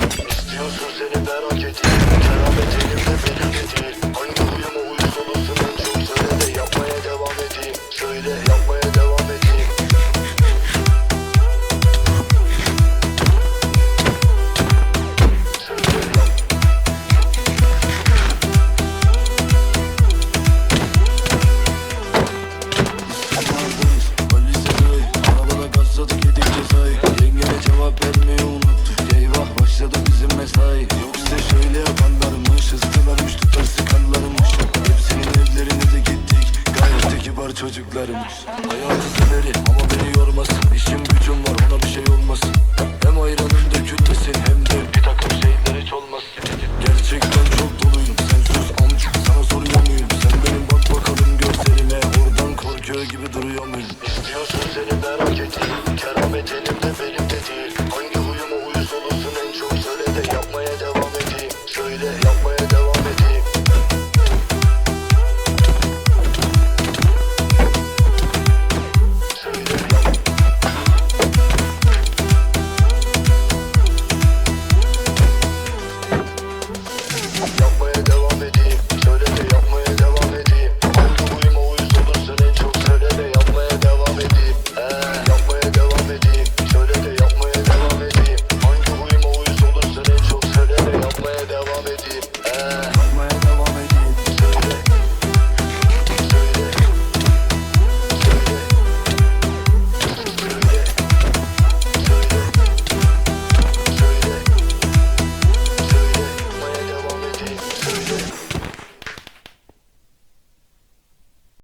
İstiyorsun seni merak edeyim Keramet elimde benim dediğim olmuş Ayağını severim ama beni yormasın İşim gücüm var ona bir şey olmasın Hem ayranım dökülmesin hem de bir takım şeyler hiç olmasın Gerçekten çok doluyum sensiz amca sana soruyor muyum Sen benim bak bakalım gözlerime oradan korkuyor gibi duruyor muyum İstiyorsun seni merak ettim Keramet elimde benim de değil